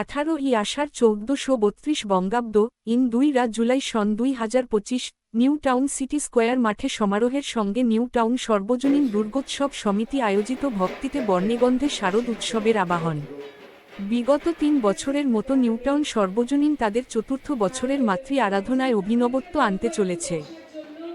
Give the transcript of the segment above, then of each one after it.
আঠারো ই আষাঢ় চৌদ্দশো বত্রিশ বঙ্গাব্দ, ইন দুই রা জুলাই সন দুই হাজার পঁচিশ, নিউ টাউন সিটি স্কোয়ার মাঠে সমারোহের সঙ্গে নিউ টাউন সর্বজনীন দুর্গোৎসব সমিতি আয়োজিত ভক্তিতে বর্ণেগন্ধে শারদ উৎসবের আবাহন। বিগত তিন বছরের মতো নিউটাউন সর্বজনীন তাদের চতুর্থ বছরের মাতৃ আরাধনায় অভিনবত্ব আনতে চলেছে।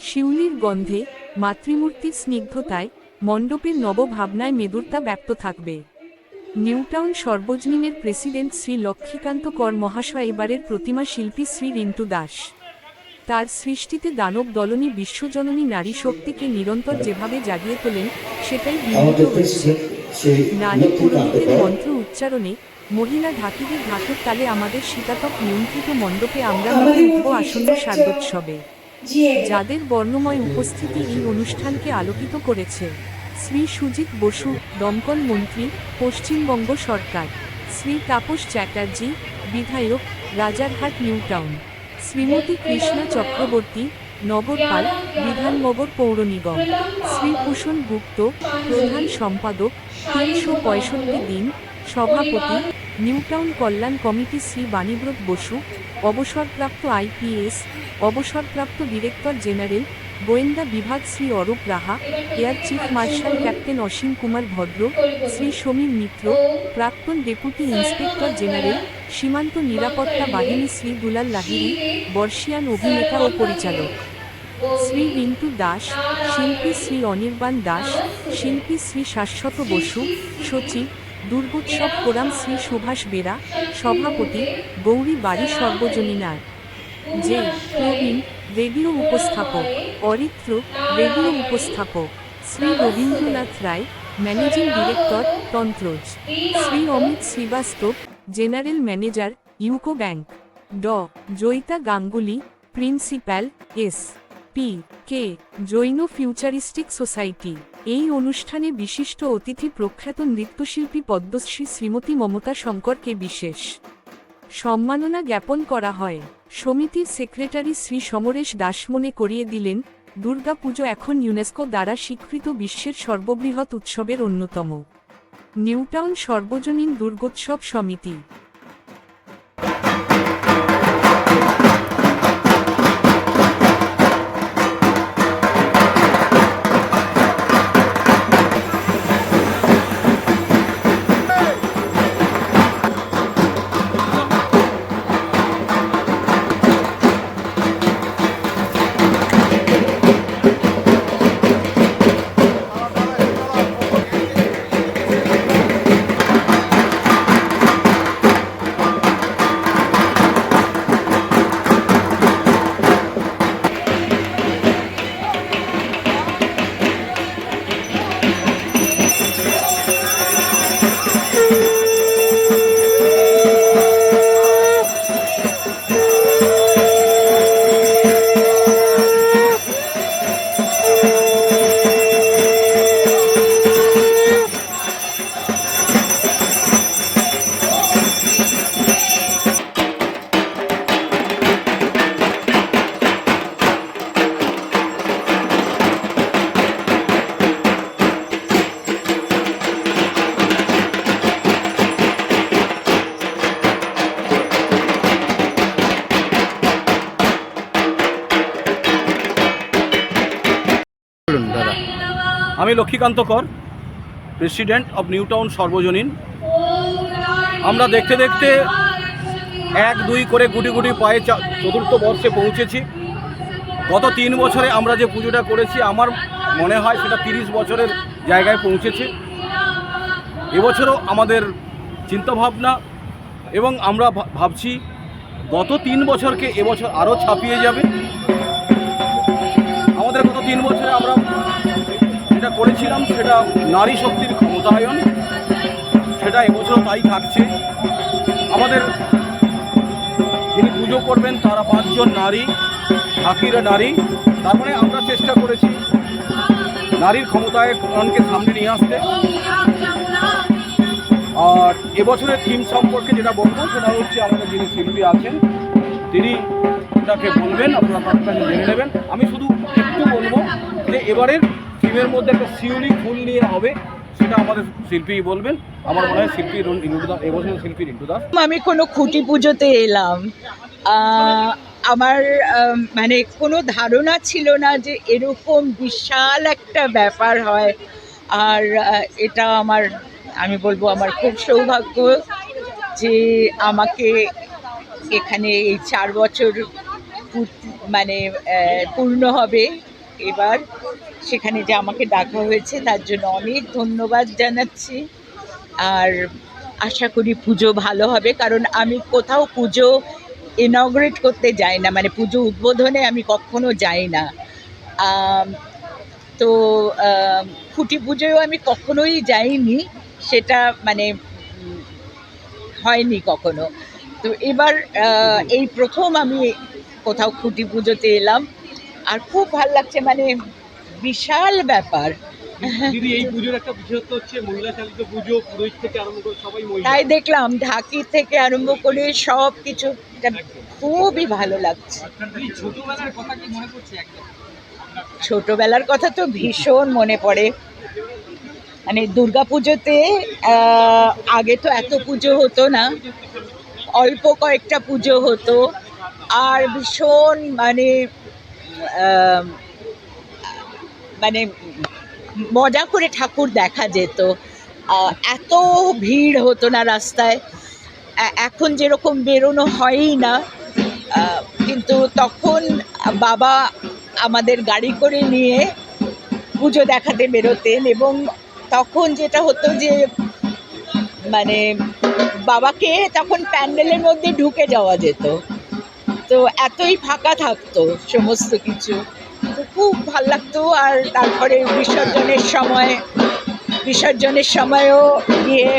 শিউলির গন্ধে, মাতৃমূর্তির স্নিগ্ধতায়, মণ্ডপের নবভাবনায় মেদুরতা ব্যক্ত থাকবে। নিউটাউন সর্বজনীনের প্রেসিডেন্ট শ্রী লক্ষ্মীকান্ত কর মহাশয় এবারের প্রতিমা শিল্পী শ্রী রিন্টু দাস। তার সৃষ্টিতে দানব দলনী বিশ্বজননী নারী শক্তিকে নিরন্তর যেভাবে জাগিয়ে তোলেন সেটাই বিনীত হয়েছে নারী পুরোহিতের মন্ত্র উচ্চারণে মহিলা ঢাকিদের ঢাকের তালে আমাদের শীতাতপ নিয়ন্ত্রিত মণ্ডপে আমরা মেতে উঠব আসন্ন শারদোৎসবে যাদের বর্ণময় উপস্থিতি এই অনুষ্ঠানকে আলোকিত করেছে। শ্রী সুজিত বসু, দমকল মন্ত্রী, পশ্চিমবঙ্গ সরকার। শ্রী তাপস চ্যাটার্জি, বিধায়ক, রাজারহাট নিউ টাউন শ্রীমতী কৃষ্ণা চক্রবর্তী, নগরপাল, বিধাননগর পৌর নিগম। শ্রী ভূষণ গুপ্ত, প্রধান সম্পাদক, তিনশো পঁয়ষট্টি দিন, সভাপতি, New Town Kalyan committee Shri Banibrata Basu, অবসরপ্রাপ্ত আইপিএস, অবসরপ্রাপ্ত ডিরেক্টর জেনারেল গোয়েন্দা বিভাগ Shri Arup Raha, air chief marshal captain Asim Kumar Bhadra, Shri Samir মিত্র, প্রাক্তন ডেপুটি ইন্সপেক্টর জেনারেল সীমান্ত নিরাপত্তা বাহিনী শ্রী দুলাল লাহিড়ী, বর্ষিয়ান অভিনেতা ও পরিচালক। শ্রী রিন্টু দাস, শিল্পী শ্রী অনির্বাণ দাস, শিল্পী শ্রী শাশ্বত বসু, সচিব দুর্গোৎসব ফোরাম শ্রী সুভাষ বেরা, সভাপতি গৌরী বাড়ি সর্বজনীনার যে প্রবীণ রেডিও উপস্থাপক, অরিত্র, রেডিও উপস্থাপক Shri Rabindranath Roy, managing director Tantraj, Shri Amit Srivastava, general manager UCO bank, ড. Joyita Ganguly principal S, P, K, Jain futuristic society. এই অনুষ্ঠানে বিশিষ্ট অতিথি প্রখ্যাত নৃত্যশিল্পী পদ্মশ্রী শ্রীমতী মমতা শঙ্করকে বিশেষ। সম্মাননা জ্ঞাপন করা হয়। সমিতির সেক্রেটারি শ্রী সমরেশ দাস মনে করিয়ে দিলেন দুর্গাপুজো এখন ইউনেস্কো দ্বারা স্বীকৃত বিশ্বের সর্ববৃহৎ উৎসবের অন্যতম। নিউটাউন সর্বজনীন দুর্গোৎসব সমিতি। আমি লক্ষ্মীকান্ত কর প্রেসিডেন্ট অব নিউটাউন সর্বজনীন। আমরা দেখতে দেখতে এক, দুই করে গুটি গুটি পায়ে চতুর্থ বর্ষে পৌঁছেছি। গত তিন বছরে আমরা যে পুজোটা করেছি, আমার মনে হয় সেটা তিরিশ বছরের জায়গায় পৌঁছেছে। এবছরও আমাদের চিন্তাভাবনা এবং আমরা ভাবছি গত তিন বছরকে এবছর আরও ছাপিয়ে যাবে। আমাদের গত তিন বছরে আমরা যেটা করেছিলাম সেটা নারী শক্তির ক্ষমতায়ন। সেটা এবছর তাই থাকছে। আমাদের যিনি পুজো করবেন তারা পাঁচজন নারী, ঢাকিরা নারী। তার মানে আমরা চেষ্টা করেছি নারীর ক্ষমতায়নকে সামনে নিয়ে আসতে। আর এবছরের থিম সম্পর্কে যেটা বলব, সেটা হচ্ছে আমাদের যিনি শিল্পী আছেন, তিনি তাকে বলবেন, আপনারা জেনে নেবেন। আমি শুধু একটু বলব যে এবারের থিমের মধ্যে একটা শিউলি ফুল নিয়ে হবে, সেটা আমাদের শিল্পী বলবেন। আমার মনে হয় শিল্পী রিন্টু দাস এবছর শিল্পী রিন্টু দাস আমি কোনো খুঁটি পুজোতে এলাম। আমার মানে কোনো ধারণা ছিল না যে এরকম বিশাল একটা ব্যাপার হয়। আর এটা আমার, আমি বলব আমার খুব সৌভাগ্য যে আমাকে এখানে এই চার বছর মানে পূর্ণ হবে। এবার সেখানে যে আমাকে ডাকা হয়েছে, তার জন্য অনেক ধন্যবাদ জানাচ্ছি। আর আশা করি পুজো ভালো হবে, কারণ আমি কোথাও পুজো ইনগ্রেট করতে যাই না মানে পুজো উদ্বোধনে আমি কখনো যাই না। তো খুঁটি পুজোয়ও আমি কখনোই যাইনি, সেটা মানে হয়নি কখনো। তো এবার এই প্রথম আমি কোথাও খুঁটি পুজোতে এলাম। আর খুব ভালো লাগছে মানে বিশাল ব্যাপার। দিদি এই পুজোর একটা বিশেষত্ব হচ্ছে মহিলা চালিত পুজো পুরোহিত থেকে আরম্ভ করে সবাই মহিলা। তাই দেখলাম ঢাকি থেকে আরম্ভ করে সব কিছু। খুবই ভালো লাগছে। এই ছোটবেলার কথা কি মনে পড়ছে একদম? ছোটবেলার কথা তো ভীষণ মনে পড়ে। মানে দুর্গা পুজোতে আগে তো এত পুজো হতো না। অল্প কয়েকটা পুজো হতো। আর ভীষণ মানে মানে মজা করে ঠাকুর দেখা যেত। এত ভিড় হতো না রাস্তায়। এখন যেরকম বেরোনো হয়ই না। কিন্তু তখন বাবা আমাদের গাড়ি করে নিয়ে পুজো দেখাতে বেরোতেন এবং তখন যেটা হতো যে মানে বাবাকে তখন প্যান্ডেলের মধ্যে ঢুকে যাওয়া যেত। তো এতই ফাঁকা থাকতো সমস্ত কিছু। তো খুব ভালো লাগতো আর তারপরে বিসর্জনের সময়, বিসর্জনের সময়ও গিয়ে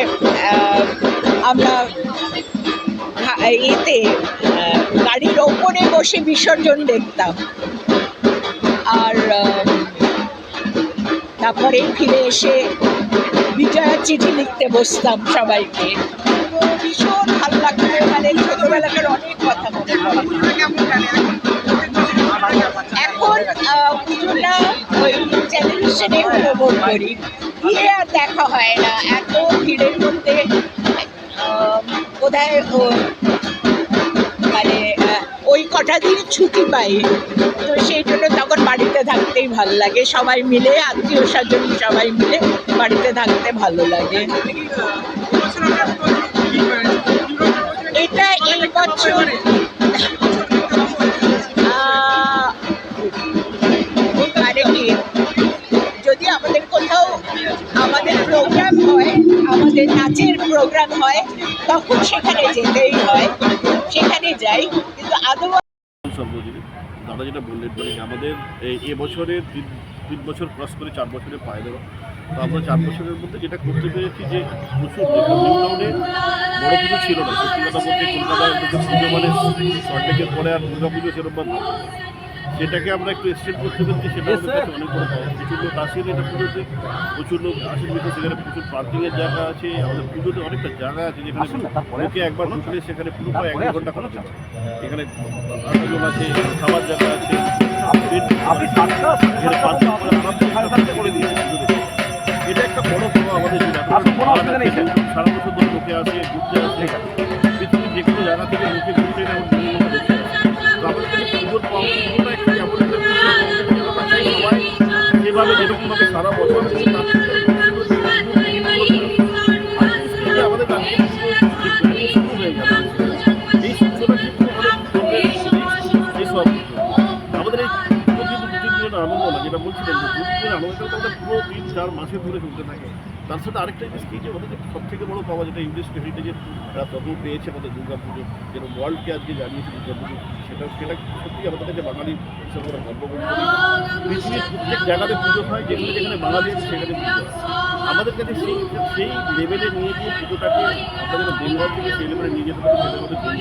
আমরা এতে গাড়ির ওপরে বসে বিসর্জন দেখতাম। আর তারপরে ফিরে এসে বিজয়ার চিঠি লিখতে বসতাম সবাইকে। ভীষণ ভালো লাগতো মানে টেলিভিশনে উপভোগ করি। গিয়ে আর দেখা হয় না। এত ভিড়ের মধ্যে ও- মানে ওই কটা দিন ছুটি পাই। তো সেই জন্য তখন বাড়িতে থাকতেই ভালো লাগে। সবাই মিলে আত্মীয় স্বজন সবাই মিলে বাড়িতে থাকতে ভালো লাগে। এটা এই বছর আমাদের নাচের প্রোগ্রাম হয়, তখন সেখানে যেতেই হয়। সেখানে যাই, কিন্তু আদৌ দাদা যেটা বললেন মানে আমাদের এই এবছরের তিন তিন বছর ক্রস করে চার বছরে পায়ে দেওয়া। তো আমরা চার বছরের মধ্যে যেটা করতে পেরেছি যে, প্রচুর নিউটাউনে বড় পুজো ছিল না। সত্যি কথা বলতে কলকাতার পুজো মানে সল্টেকের পরে আর দুর্গা পুজো সেরকম। সেটাকে আমরা একটু এক্সটেন্ড করতে পারছি সেটা আমাদের কাছে অনেক বড় পাওয়া প্রচুর লোক আসেন এটা পুজোতে প্রচুর লোক আসেন বিকজ সেখানে প্রচুর পার্কিংয়ের জায়গা আছে আমাদের পুজোতে অনেকটা জায়গা আছে যেখানে লোকে একবার ঢুকলে সেখানে পুরো প্রায় এক ঘণ্টা করা যাবে এখানে আয়োজন আছে খাবার জায়গা আছে। এটা একটা বড় আমাদের সারা বছর ধরে লোকে আসে ঘুরতে আসে। পৃথিবীর যে কোনো জায়গা থেকে লোকে ঘুরতে। তো আমাদের পুজোর পাওয়া যেভাবে যেরকমভাবে সারা বছর আমাদের এই সূত্রটা কিন্তু আমাদের এই আনন্দ যেটা বলছিলেন যে পুরো তিন চার মাসে ধরে চলতে থাকে। তার সাথে আরেকটা জিনিস কি যে আমাদের সব থেকে বড় পাওয়া যেটা ইউনেস্কো হেরিটেজের প্রভু পেয়েছে আমাদের দুর্গা পুজো যেটা ওয়ার্ল্ডকে আজকে জানিয়েছে দুর্গা পুজো, সেটা সেটা সত্যি আমাদের কাছে বাঙালি হিসেবে আমরা গর্ববোধ করি। পৃথিবীর প্রত্যেক জায়গাতে পুজো হয়, যেখানে যেখানে বাঙালি সেখানে পুজো। আমাদের কাছে সেই সেই লেভেলে নিয়ে গিয়ে পুজোটাকে আমরা যেন বেঙ্গল থেকে সেই লেভেলে নিয়ে যেতে পারি সেটা আমাদের জন্য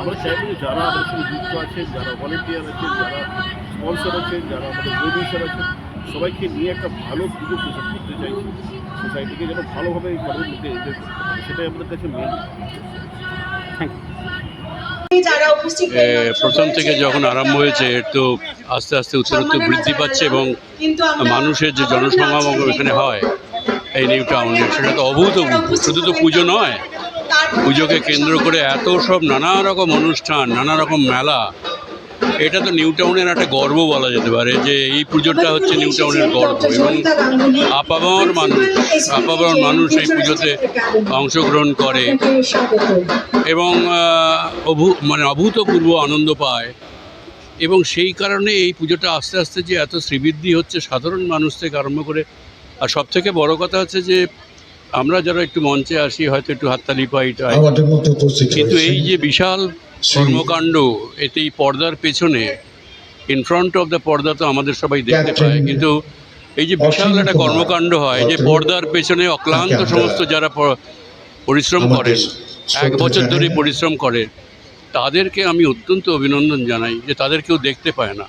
আমরা চাইব যে যারা আমাদের সঙ্গে যুক্ত আছেন যারা ভলেন্টিয়ার আছেন যারা স্পন্সর আছেন যারা আমাদের প্রডিউসার আছেন সবাইকে নিয়ে একটা ভালো পুজো করতে চাইছি। সোসাইটিকে যেন ভালোভাবে এই মধ্যে সেটাই আমাদের কাছে মেন যারা উপস্থিত এ, প্রথম থেকে যখন আরম্ভ হয়েছে এর তো আস্তে আস্তে উত্তরোত্তর বৃদ্ধি পাচ্ছে এবং মানুষের যে জনসমাগম এখানে হয় এই নিউ টাউনের সেটা তো অভূতপূর্ব। শুধু তো পুজো নয় পুজোকে কেন্দ্র করে এত সব নানা রকম অনুষ্ঠান নানা রকম মেলা এটা তো নিউ টাউনের একটা গর্ব বলা যেতে পারে যে এই পুজোটা হচ্ছে নিউ টাউনের গর্ব এবং আপাবর মানুষ আপাবর মানুষ এই পুজোতে অংশগ্রহণ করে এবং অভূ মানে অভূতপূর্ব আনন্দ পায়। এবং সেই কারণে এই পুজোটা আস্তে আস্তে যে এত শ্রীবৃদ্ধি হচ্ছে সাধারণ মানুষ থেকে আরম্ভ করে, আর সবথেকে বড় কথা হচ্ছে যে আমরা যারা একটু মঞ্চে আসি হয়তো একটু হাততালি পাই কিন্তু এই যে বিশাল কর্মকাণ্ড এতে এই পর্দার পেছনে ইন ফ্রন্ট অফ দ্য পর্দা তো আমাদের সবাই দেখতে পায়। কিন্তু এই যে বিশাল একটা কর্মকাণ্ড হয় যে পর্দার পেছনে অক্লান্ত সমস্ত যারা পরিশ্রম করেন এক বছর ধরে পরিশ্রম করে তাদেরকে আমি অত্যন্ত অভিনন্দন জানাই যে তাদের কেউ দেখতে পায় না।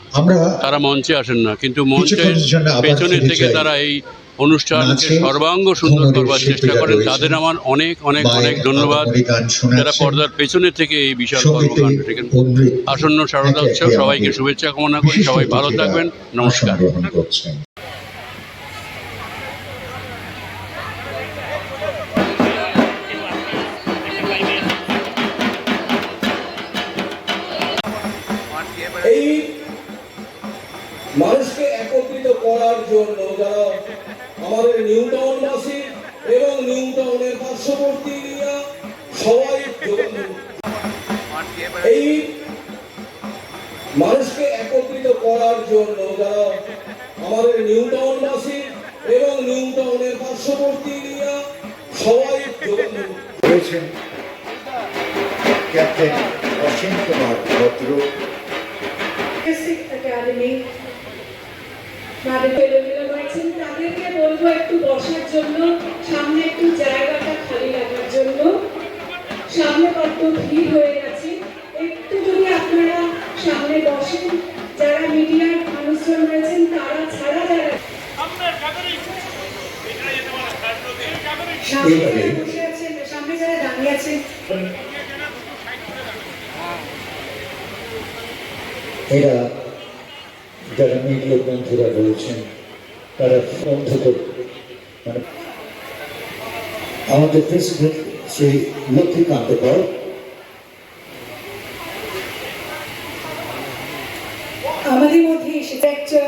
তারা মঞ্চে আসেন না কিন্তু মঞ্চের কিছুক্ষণের জন্য আবার পেছনে থেকে তারা এই অনুষ্ঠানকে সর্বাঙ্গ সুন্দর করবার চেষ্টা করেন। তাদের আমার অনেক অনেক অনেক ধন্যবাদ। যারা পর্দার পেছনে থেকে এই বিশাল সঙ্গীতে কর্মকাণ্ডটিকে আসন্ন শারদা উৎসব সবাইকে শুভেচ্ছা কামনা করি। সবাই ভালো থাকবেন। নমস্কার। এই মানুষকে একত্রিত করার জন্য যারা আমাদের নিউ টাউনবাসী এবং নিউ টাউনের পার্শ্ববর্তী এরিয়া সবাই এই মানুষকে একত্রিত করার জন্য যারা আমাদের নিউ টাউনবাসী এবং নিউ টাউনের পার্শ্ববর্তী এরিয়া সবাই রয়েছেন ক্যাপ্টেন অসীম কুমার ভদ্র। Academy তাদেরকে বলব একটু বসার জন্য সামনে একটু জায়গাটা খালি রাখার জন্য। সামনে কত ভিড় হয়ে গেছে। একটু যদি আপনারা সামনে বসেন যারা মিডিয়ার মানুষজন রয়েছেন তারা ছাড়া যারা বসে আছেন। সামনে যারা দাঁড়িয়ে আছেন এরা যারা মিডিয়া বন্ধুরা রয়েছেন তারা বন্ধ করে মানে আমাদের প্রেসিডেন্ট শ্রী লক্ষ্মীকান্ত কর আমাদের মধ্যে এসেছে একটা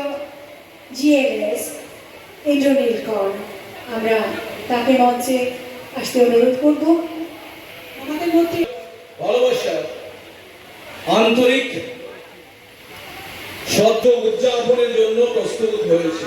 জিএলএস ইন্দ্রনীল কর আমরা তাকে মঞ্চে আসতে অনুরোধ করব। আমাদের মধ্যে ভালোবাসা আন্তরিক সদ্য উদযাপনের জন্য প্রস্তুত হয়েছে।